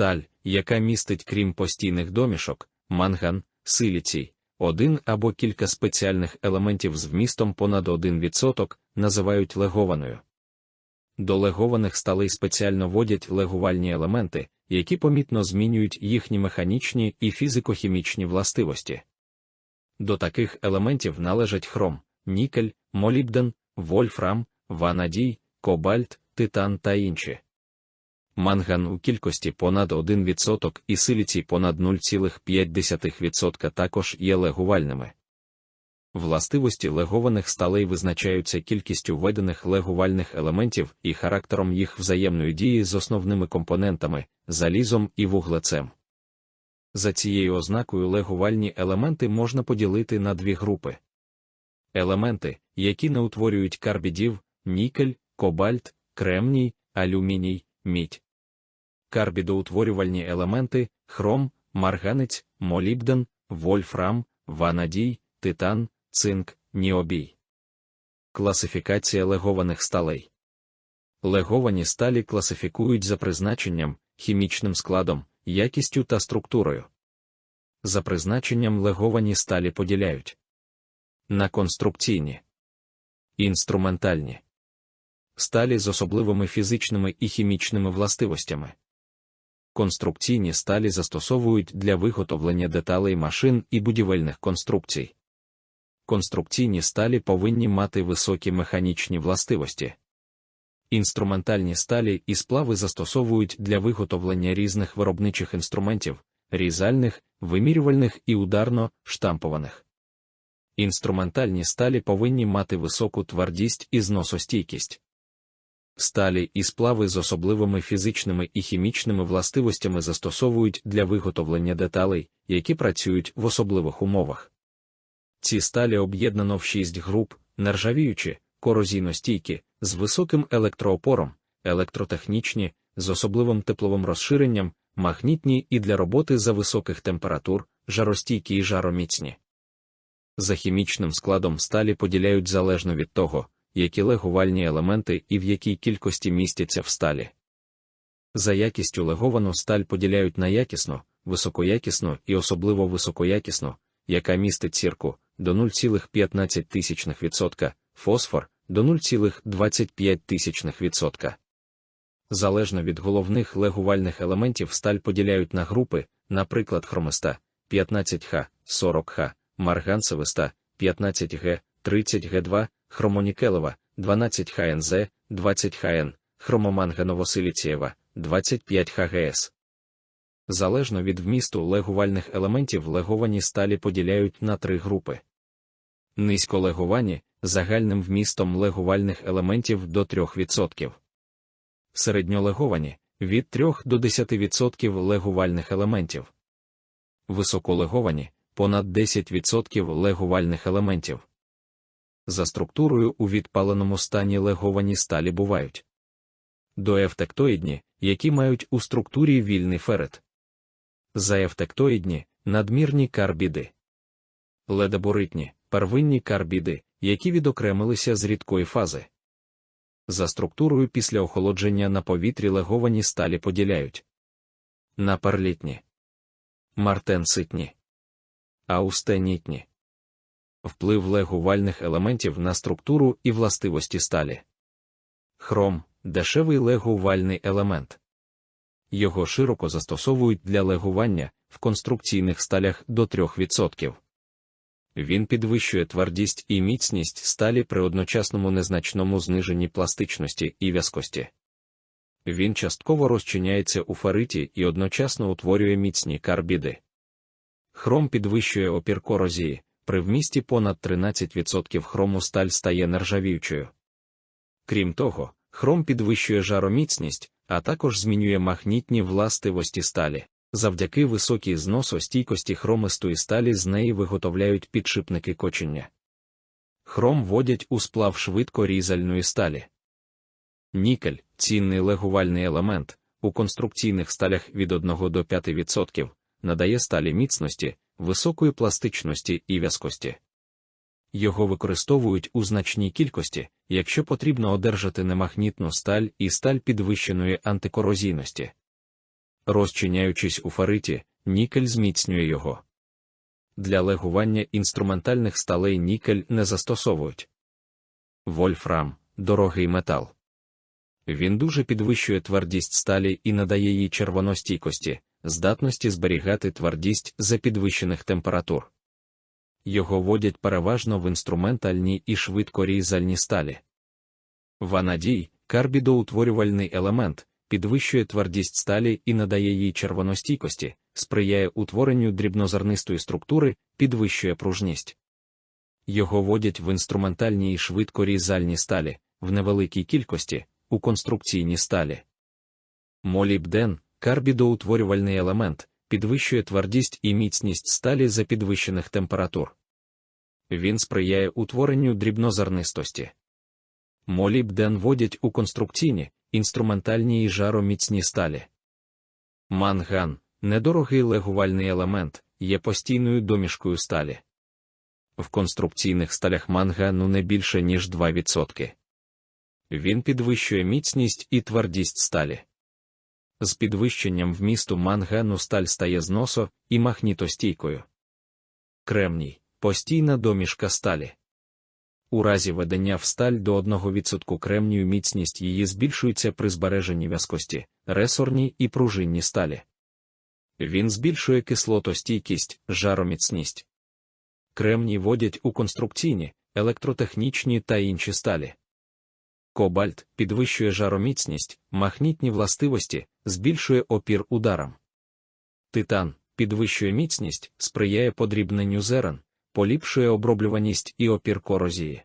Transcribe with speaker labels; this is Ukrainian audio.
Speaker 1: Сталь, яка містить крім постійних домішок, манган, силіцій, один або кілька спеціальних елементів з вмістом понад 1%, називають легованою. До легованих сталей спеціально водять легувальні елементи, які помітно змінюють їхні механічні і фізико-хімічні властивості. До таких елементів належать хром, нікель, молібден, вольфрам, ванадій, кобальт, титан та інші. Манган у кількості понад 1% і силіцій понад 0,5% також є легувальними. Властивості легованих сталей визначаються кількістю введених легувальних елементів і характером їх взаємної дії з основними компонентами, залізом і вуглецем. За цією ознакою легувальні елементи можна поділити на дві групи. Елементи, які не утворюють карбідів, нікель, кобальт, кремній, алюміній, мідь. Карбідоутворювальні елементи хром, марганець, молібден, вольфрам, ванадій, титан, цинк, ніобій. Класифікація легованих сталей. Леговані сталі класифікують за призначенням, хімічним складом, якістю та структурою. За призначенням леговані сталі поділяють на конструкційні, інструментальні сталі з особливими фізичними і хімічними властивостями. Конструкційні сталі застосовують для виготовлення деталей машин і будівельних конструкцій. Конструкційні сталі повинні мати високі механічні властивості. Інструментальні сталі і сплави застосовують для виготовлення різних виробничих інструментів, різальних, вимірювальних і ударно штампованих. Інструментальні сталі повинні мати високу твердість і зносостійкість. Сталі і сплави з особливими фізичними і хімічними властивостями застосовують для виготовлення деталей, які працюють в особливих умовах. Ці сталі об'єднано в шість груп, нержавіючі, корозійностійкі, з високим електроопором, електротехнічні, з особливим тепловим розширенням, магнітні і для роботи за високих температур, жаростійкі і жароміцні. За хімічним складом сталі поділяють залежно від того, які легувальні елементи і в якій кількості містяться в сталі. За якістю леговану сталь поділяють на якісну, високоякісну і особливо високоякісну, яка містить сірку до 0,15%, фосфор до 0,25%. Залежно від головних легувальних елементів сталь поділяють на групи, наприклад, хромиста 15Х, 40Х, марганцевиста 15Г, 30Г2, хромонікелева 12 ХНЗ, 20 ХН, хромоманганово-силіцієва 25 ХГС. Залежно від вмісту легувальних елементів леговані сталі поділяють на три групи. Низьколеговані загальним вмістом легувальних елементів до 3%. Середньолеговані від 3 до 10% легувальних елементів. Високолеговані понад 10% легувальних елементів. За структурою у відпаленому стані леговані сталі бувають. Доефтектоїдні, які мають у структурі вільний ферет, заефтектоїдні надмірні карбіди, ледоборитні, первинні карбіди, які відокремилися з рідкої фази. За структурою після охолодження на повітрі леговані сталі поділяють. На парлітні, мартенситні, аустенітні. Вплив легувальних елементів на структуру і властивості сталі. Хром дешевий легувальний елемент. Його широко застосовують для легування в конструкційних сталях до 3%. Він підвищує твердість і міцність сталі при одночасному незначному зниженні пластичності і в'язкості. Він частково розчиняється у фариті і одночасно утворює міцні карбіди. Хром підвищує опір корозії, при вмісті понад 13% хрому сталь стає нержавіючою. Крім того, хром підвищує жароміцність, а також змінює магнітні властивості сталі. Завдяки високій зносостійкості хромистої сталі з неї виготовляють підшипники кочення. Хром вводять у сплав швидко різальної сталі. Нікель цінний легувальний елемент, у конструкційних сталях від 1 до 5%, надає сталі міцності, високої пластичності і в'язкості. Його використовують у значній кількості, якщо потрібно одержати немагнітну сталь і сталь підвищеної антикорозійності. Розчиняючись у фариті, нікель зміцнює його. Для легування інструментальних сталей нікель не застосовують. Вольфрам дорогий метал. Він дуже підвищує твердість сталі і надає їй червоностійкості, здатності зберігати твердість за підвищених температур. Його водять переважно в інструментальній і швидкорізальні сталі. Ванадій карбідоутворювальний елемент, підвищує твердість сталі і надає їй червоностійкості, сприяє утворенню дрібнозернистої структури, підвищує пружність. Його водять в інструментальні і швидкорізальні сталі, в невеликій кількості, у конструкційні сталі. Молібден карбідоутворювальний елемент, підвищує твердість і міцність сталі за підвищених температур. Він сприяє утворенню дрібнозернистості. Молібден водять у конструкційні, інструментальні і жароміцні сталі. Манган недорогий легувальний елемент, є постійною домішкою сталі. В конструкційних сталях мангану не більше, ніж 2%. Він підвищує міцність і твердість сталі. З підвищенням вмісту мангану сталь стає зносо і махнітостійкою. Кремній постійна домішка сталі. У разі ведення в сталь до 1% кремнію міцність її збільшується при збереженні в'язкості, ресорній і пружинній сталі. Він збільшує кислотостійкість, жароміцність. Кремній водять у конструкційні, електротехнічні та інші сталі. Кобальт підвищує жароміцність, махнітні властивості, збільшує опір ударам. Титан підвищує міцність, сприяє подрібненню зерен, поліпшує оброблюваність і опір корозії.